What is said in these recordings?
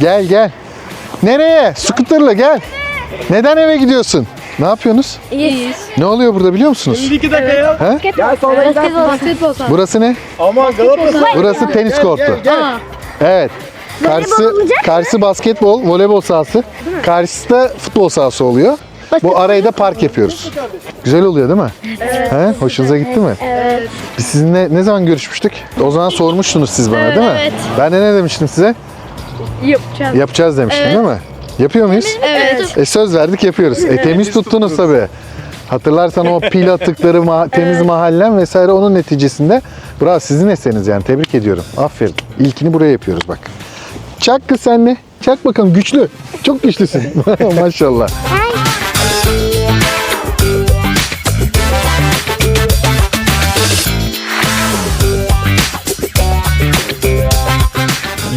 Gel gel. Nereye? Scooter'la gel. Neden eve gidiyorsun? Ne yapıyorsunuz? İyiyiz. Ne oluyor burada biliyor musunuz? İki dakika ya. He? Gel sonra gidersin. Basketbol sahası. Burası ne? Aman Galatasaray. Burası tenis kortu. Evet. Karşısı, karşısı basketbol, voleybol sahası. Karşısı da futbol sahası oluyor. Bu arayı da park yapıyoruz. Güzel oluyor değil mi? He? Hoşunuza gitti mi? Evet. Biz sizinle ne zaman görüşmüştük? O zaman sormuştunuz siz bana değil mi? Evet. Ben de ne demiştim size? Yapacağız. Yapacağız demiştim değil mi? Yapıyor muyuz? Evet. E söz verdik yapıyoruz. E temiz tuttunuz tabii. Hatırlarsan o pil atıkları, ma- temiz mahallen vesaire onun neticesinde. Bravo sizin eseriniz yani tebrik ediyorum. Aferin. İlkini buraya yapıyoruz bak. Çak kız sen de. Çak bakalım güçlü. Çok güçlüsün. Maşallah.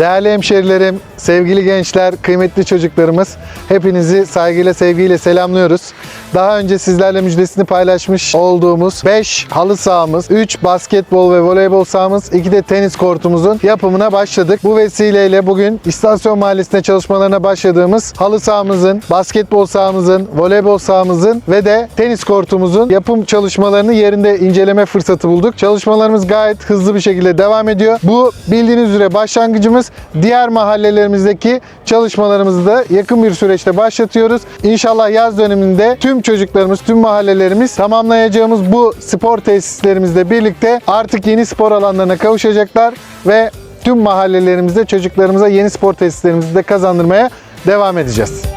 Değerli hemşerilerim, sevgili gençler, kıymetli çocuklarımız, hepinizi saygıyla, sevgiyle selamlıyoruz. Daha önce sizlerle müjdesini paylaşmış olduğumuz 5 halı sahamız, 3 basketbol ve voleybol sahamız, 2 de tenis kortumuzun yapımına başladık. Bu vesileyle bugün İstasyon Mahallesi'nde çalışmalarına başladığımız halı sahamızın, basketbol sahamızın, voleybol sahamızın ve de tenis kortumuzun yapım çalışmalarını yerinde inceleme fırsatı bulduk. Çalışmalarımız gayet hızlı bir şekilde devam ediyor. Bu bildiğiniz üzere başlangıcımız diğer mahallelerimizdeki çalışmalarımızı da yakın bir süreçte başlatıyoruz. İnşallah yaz döneminde çocuklarımız, tüm mahallelerimiz tamamlayacağımız bu spor tesislerimizle birlikte artık yeni spor alanlarına kavuşacaklar ve tüm mahallelerimizde çocuklarımıza yeni spor tesislerimizi de kazandırmaya devam edeceğiz.